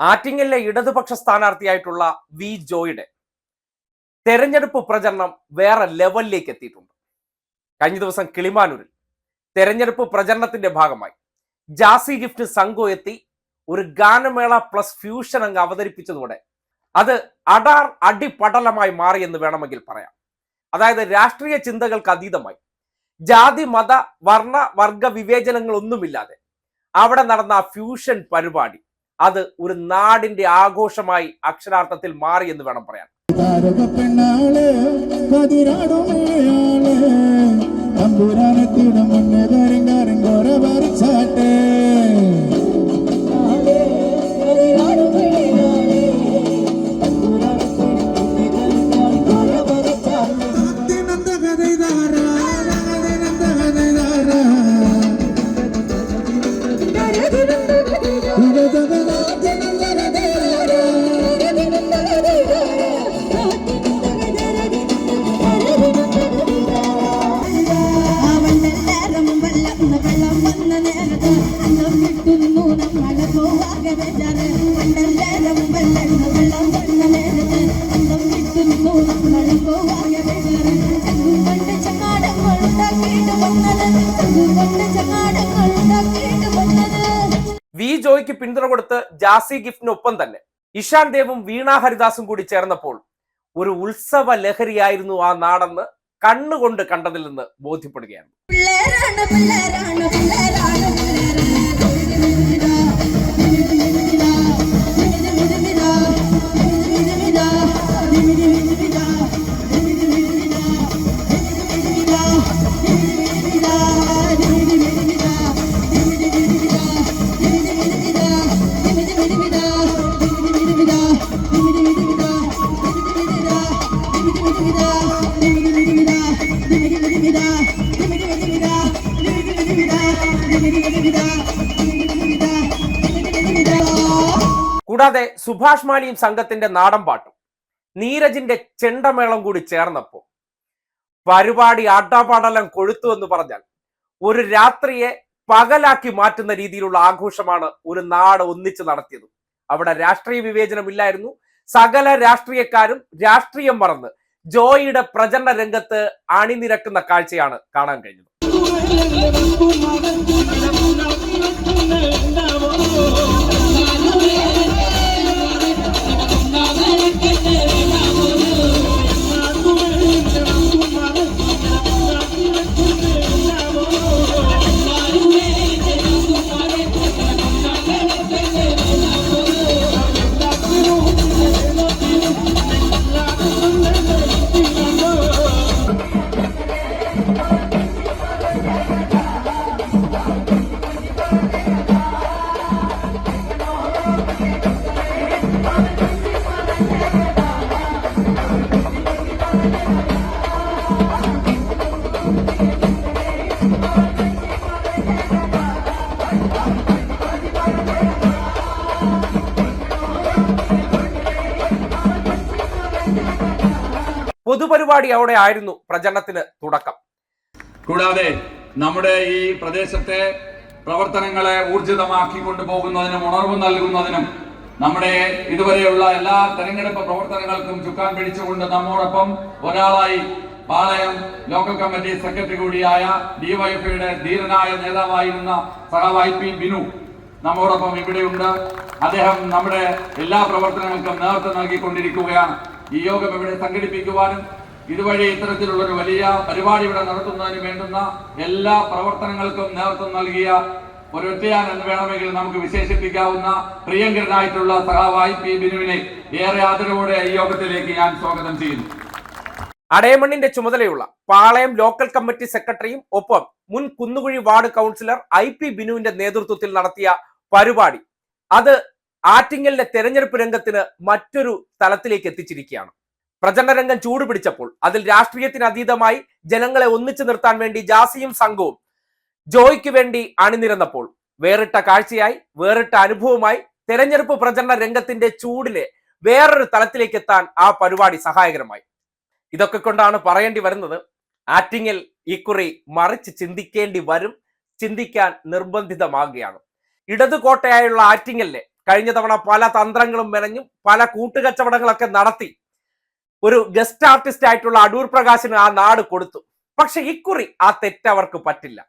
ആറ്റിങ്ങലിലെ ഇടതുപക്ഷ സ്ഥാനാർത്ഥിയായിട്ടുള്ള വി ജോയുടെ തെരഞ്ഞെടുപ്പ് പ്രചരണം വേറെ ലെവലിലേക്ക് എത്തിയിട്ടുണ്ട്. കഴിഞ്ഞ ദിവസം കിളിമാനൂരിൽ തെരഞ്ഞെടുപ്പ് പ്രചരണത്തിന്റെ ഭാഗമായി ജാസി ഗിഫ്റ്റ് സംഘം എത്തി ഒരു ഗാനമേള പ്ലസ് ഫ്യൂഷൻ അങ്ങ് അവതരിപ്പിച്ചതോടെ അത് അടാർ അടിപടലമായി മാറിയെന്ന് വേണമെങ്കിൽ പറയാം. അതായത് രാഷ്ട്രീയ ചിന്തകൾക്ക് അതീതമായി. ജാതി മത വർണ വർഗ വിവേചനങ്ങളൊന്നുമില്ലാതെ അവിടെ നടന്ന ആ ഫ്യൂഷൻ പരിപാടി. അത് ഒരു നാടിന്റെ ആഘോഷമായി അക്ഷരാർത്ഥത്തിൽ മാറി എന്ന് വേണം പറയാൻ. പെണ്ണാൾ വി ജോയ്ക്ക് പിന്തുണ കൊടുത്ത് ജാസി ഗിഫ്റ്റിനൊപ്പം തന്നെ. ഇഷാൻ ദേവും വീണ ഹരിദാസും കൂടി ചേർന്നപ്പോൾ ഒരു ഉത്സവ ലഹരിയായിരുന്നു ആ നാടെന്ന് കണ്ണുകൊണ്ട് കണ്ടതിൽ നിന്ന് ബോധ്യപ്പെടുകയാണ്. കൂടാതെ സുഭാഷ് മാലിയും സംഘത്തിന്റെ നാടൻ പാട്ടും നീരജിന്റെ ചെണ്ടമേളം കൂടി ചേർന്നപ്പോ പരിപാടി ആട്ടാപാടെല്ലാം കൊഴുത്തു എന്ന് പറഞ്ഞാൽ ഒരു രാത്രിയെ പകലാക്കി മാറ്റുന്ന രീതിയിലുള്ള ആഘോഷമാണ് ഒരു നാട് ഒന്നിച്ച് നടത്തിയത്. അവിടെ രാഷ്ട്രീയ വിവേചനമില്ലായിരുന്നു. സകല രാഷ്ട്രീയക്കാരും രാഷ്ട്രീയം മറന്ന് ജോയിയുടെ പ്രചരണ രംഗത്ത് അണിനിരക്കുന്ന കാഴ്ചയാണ് കാണാൻ കഴിഞ്ഞത്. പൊതുപരിപാടി അവിടെ ആയിരുന്നു പ്രചരണത്തിന് തുടക്കം. കൂടാതെ നമ്മുടെ ഈ പ്രദേശത്തെ പ്രവർത്തനങ്ങളെ ഊർജിതമാക്കി കൊണ്ടുപോകുന്നതിനും ഉണർവ് നൽകുന്നതിനും നമ്മുടെ ഇതുവരെയുള്ള എല്ലാ തെരഞ്ഞെടുപ്പ് പ്രവർത്തനങ്ങൾക്കും ചുക്കാൻ പിടിച്ചുകൊണ്ട് നമ്മോടൊപ്പം ഒരാളായി പാളയം ലോക്കൽ കമ്മിറ്റി സെക്രട്ടറി കൂടിയായ ഡിവൈഎഫ്ഐയുടെ ധീരനായ നേതാവായിരുന്ന സഹവായി പി ബിനു നമ്മോടൊപ്പം ഇവിടെയുണ്ട്. അദ്ദേഹം നമ്മുടെ എല്ലാ പ്രവർത്തനങ്ങൾക്കും നേതൃത്വം നൽകിക്കൊണ്ടിരിക്കുകയാണ്. ഈ യോഗം ഇവിടെ സംഘടിപ്പിക്കുവാനും ഇതുവഴി ഇത്തരത്തിലുള്ള ഒരു വലിയ പരിപാടി ഇവിടെ നടത്തുന്നതിന് വേണ്ടുന്ന എല്ലാ പ്രവർത്തനങ്ങൾക്കും നേതൃത്വം നൽകിയ ഒരു ഒറ്റയാനെന്ന് വേണമെങ്കിൽ നമുക്ക് വിശേഷിപ്പിക്കാവുന്ന പ്രിയങ്കരനായിട്ടുള്ള സഹാവായി പി ബിനുവിനെ ഏറെ ആദരവോടെ ഈ യോഗത്തിലേക്ക് ഞാൻ സ്വാഗതം ചെയ്യുന്നു. അടയമണ്ണിന്റെ ചുമതലയുള്ള പാളയം ലോക്കൽ കമ്മിറ്റി സെക്രട്ടറിയും ഒപ്പം മുൻ Kunnukuzhi ward councillor I P ബിനുവിന്റെ നേതൃത്വത്തിൽ നടത്തിയ പരിപാടി. അത് ആറ്റിങ്ങലിലെ തെരഞ്ഞെടുപ്പ് രംഗത്തിന് മറ്റൊരു തലത്തിലേക്ക് എത്തിച്ചിരിക്കുകയാണ്. പ്രചരണ രംഗം ചൂടുപിടിച്ചപ്പോൾ അതിൽ രാഷ്ട്രീയത്തിന് അതീതമായി ജനങ്ങളെ ഒന്നിച്ചു നിർത്താൻ വേണ്ടി ജാസിയും സംഘവും ജോയ്ക്ക് വേണ്ടി അണിനിരന്നപ്പോൾ വേറിട്ട കാഴ്ചയായി വേറിട്ട അനുഭവമായി തെരഞ്ഞെടുപ്പ് പ്രചരണ രംഗത്തിന്റെ ചൂടിലെ വേറൊരു തലത്തിലേക്ക് എത്താൻ ആ പരിപാടി സഹായകരമായി. ഇതൊക്കെ കൊണ്ടാണ് പറയേണ്ടി വരുന്നത്. ആറ്റിങ്ങൽ ഇക്കുറി മറിച്ച് ചിന്തിക്കേണ്ടി വരും ചിന്തിക്കാൻ നിർബന്ധിതമാകുകയാണ്. ഇടതു കോട്ടയായുള്ള ആറ്റിങ്ങലിനെ കഴിഞ്ഞ തവണ പല തന്ത്രങ്ങളും മെനഞ്ഞും പല കൂട്ടുകച്ചവടങ്ങളൊക്കെ നടത്തി ഒരു ഗസ്റ്റ് ആർട്ടിസ്റ്റ് ആയിട്ടുള്ള അടൂർ പ്രകാശിന് ആ നാട് കൊടുത്തു. പക്ഷെ ഇക്കുറി ആ തെറ്റ് അവർക്ക് പറ്റില്ല.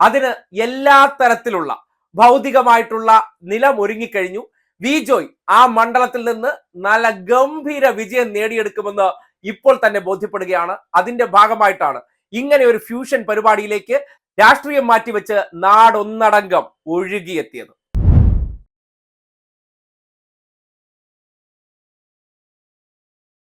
അതിന് എല്ലാ തരത്തിലുള്ള ഭൗതികമായിട്ടുള്ള നിലം ഒരുങ്ങിക്കഴിഞ്ഞു. വി ജോയ് ആ മണ്ഡലത്തിൽ നിന്ന് നല്ല ഗംഭീര വിജയം നേടിയെടുക്കുമെന്ന് ഇപ്പോൾ തന്നെ ബോധ്യപ്പെടുകയാണ്. അതിന്റെ ഭാഗമായിട്ടാണ് ഇങ്ങനെ ഒരു ഫ്യൂഷൻ പരിപാടിയിലേക്ക് രാഷ്ട്രീയം മാറ്റിവെച്ച് നാടൊന്നടങ്കം ഒഴുകിയെത്തിയത്.